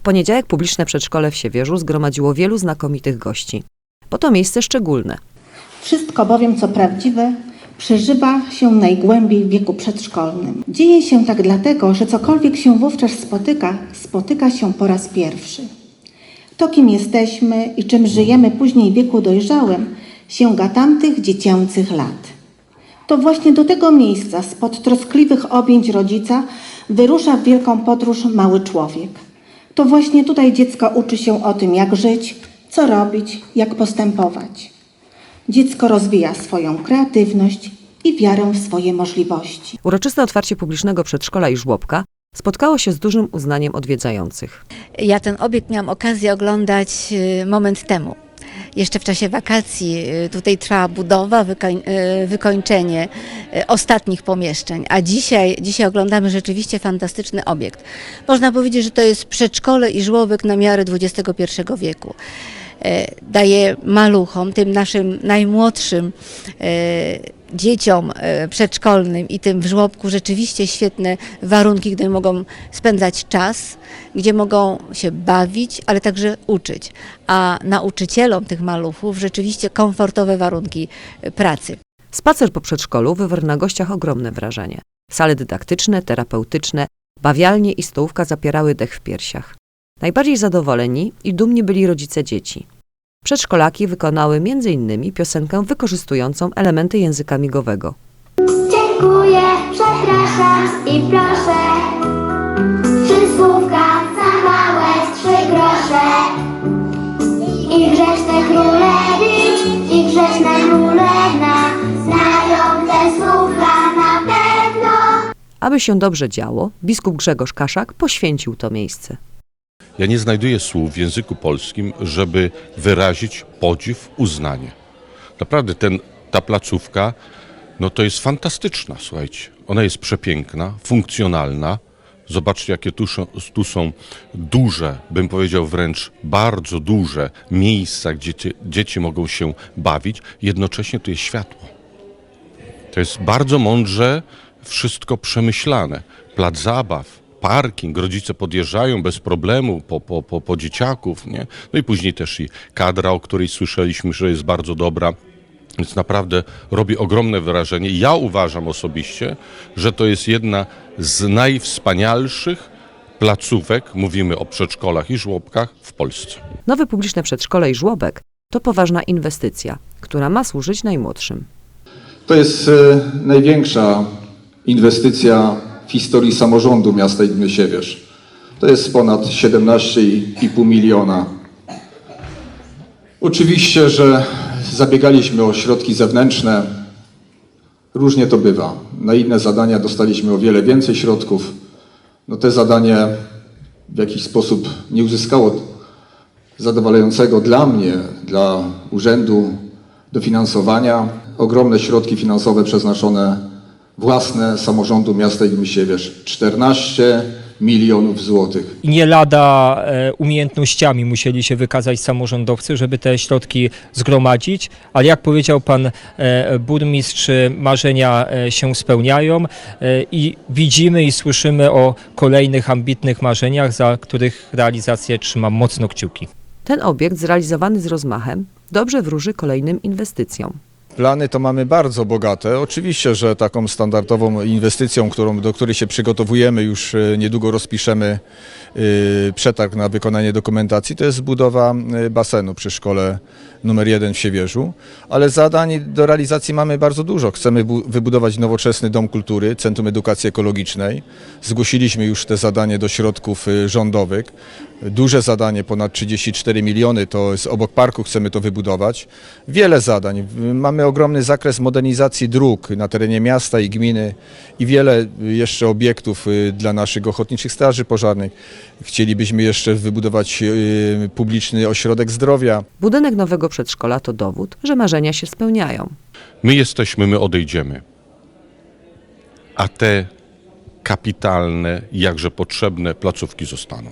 W poniedziałek publiczne przedszkole w Siewierzu zgromadziło wielu znakomitych gości. Bo to miejsce szczególne. Wszystko bowiem, co prawdziwe, przeżywa się najgłębiej w wieku przedszkolnym. Dzieje się tak dlatego, że cokolwiek się wówczas spotyka, spotyka się po raz pierwszy. To, kim jesteśmy i czym żyjemy później w wieku dojrzałym, sięga tamtych dziecięcych lat. To właśnie do tego miejsca, spod troskliwych objęć rodzica, wyrusza w wielką podróż mały człowiek. To właśnie tutaj dziecko uczy się o tym, jak żyć, co robić, jak postępować. Dziecko rozwija swoją kreatywność i wiarę w swoje możliwości. Uroczyste otwarcie publicznego przedszkola i żłobka spotkało się z dużym uznaniem odwiedzających. Ja ten obiekt miałam okazję oglądać y, moment temu. Jeszcze w czasie wakacji y, tutaj trwała budowa, wykoń, y, wykończenie y, ostatnich pomieszczeń, a dzisiaj, dzisiaj oglądamy rzeczywiście fantastyczny obiekt. Można powiedzieć, że to jest przedszkole i żłobek na miarę XXI wieku. E, Daje maluchom, tym naszym najmłodszym e, dzieciom e, przedszkolnym i tym w żłobku rzeczywiście świetne warunki, gdzie mogą spędzać czas, gdzie mogą się bawić, ale także uczyć. A nauczycielom tych maluchów rzeczywiście komfortowe warunki pracy. Spacer po przedszkolu wywarł na gościach ogromne wrażenie. Sale dydaktyczne, terapeutyczne, bawialnie i stołówka zapierały dech w piersiach. Najbardziej zadowoleni i dumni byli rodzice dzieci. Przedszkolaki wykonały m.in. piosenkę wykorzystującą elementy języka migowego. Dziękuję, przepraszam i proszę. Trzy słówka za małe trzy grosze. I grzeczne królewicz, i grzeczna królewna znają te słówka na pewno. Aby się dobrze działo, biskup Grzegorz Kaszak poświęcił to miejsce. Ja nie znajduję słów w języku polskim, żeby wyrazić podziw, uznanie. Naprawdę ten, ta placówka, no to jest fantastyczna, słuchajcie. Ona jest przepiękna, funkcjonalna. Zobaczcie, jakie tu, tu są duże, bym powiedział wręcz bardzo duże miejsca, gdzie cie- dzieci mogą się bawić. Jednocześnie tu jest światło. To jest bardzo mądrze wszystko przemyślane. Plac zabaw, parking, rodzice podjeżdżają bez problemu po, po, po, po dzieciaków, nie? No i później też i kadra, o której słyszeliśmy, że jest bardzo dobra. Więc naprawdę robi ogromne wrażenie. Ja uważam osobiście, że to jest jedna z najwspanialszych placówek, mówimy o przedszkolach i żłobkach w Polsce. Nowe publiczne przedszkole i żłobek to poważna inwestycja, która ma służyć najmłodszym. To jest e, największa inwestycja historii samorządu miasta i gminy Siewierz. To jest ponad 17,5 miliona. Oczywiście, że zabiegaliśmy o środki zewnętrzne. Różnie to bywa. Na inne zadania dostaliśmy o wiele więcej środków. No te zadanie w jakiś sposób nie uzyskało zadowalającego dla mnie, dla urzędu dofinansowania. Ogromne środki finansowe przeznaczone własne samorządu miasta i gminy Siewierz. 14 milionów złotych. I nie lada e, umiejętnościami musieli się wykazać samorządowcy, żeby te środki zgromadzić, ale jak powiedział pan e, burmistrz, marzenia e, się spełniają e, i widzimy i słyszymy o kolejnych ambitnych marzeniach, za których realizację trzymam mocno kciuki. Ten obiekt, zrealizowany z rozmachem, dobrze wróży kolejnym inwestycjom. Plany to mamy bardzo bogate. Oczywiście, że taką standardową inwestycją, którą, do której się przygotowujemy, już e, niedługo rozpiszemy e, przetarg na wykonanie dokumentacji, to jest budowa e, basenu przy szkole numer 1 w Siewierzu. Ale zadań do realizacji mamy bardzo dużo. Chcemy bu- wybudować nowoczesny dom kultury, Centrum Edukacji Ekologicznej. Zgłosiliśmy już te zadanie do środków rządowych. Duże zadanie, ponad 34 miliony, to jest obok parku chcemy to wybudować. Wiele zadań. Mamy ogromny zakres modernizacji dróg na terenie miasta i gminy i wiele jeszcze obiektów y, dla naszych ochotniczych straży pożarnych. Chcielibyśmy jeszcze wybudować y, publiczny ośrodek zdrowia. Budynek nowego przedszkola to dowód, że marzenia się spełniają. My jesteśmy, my odejdziemy. A te kapitalne, jakże potrzebne placówki zostaną.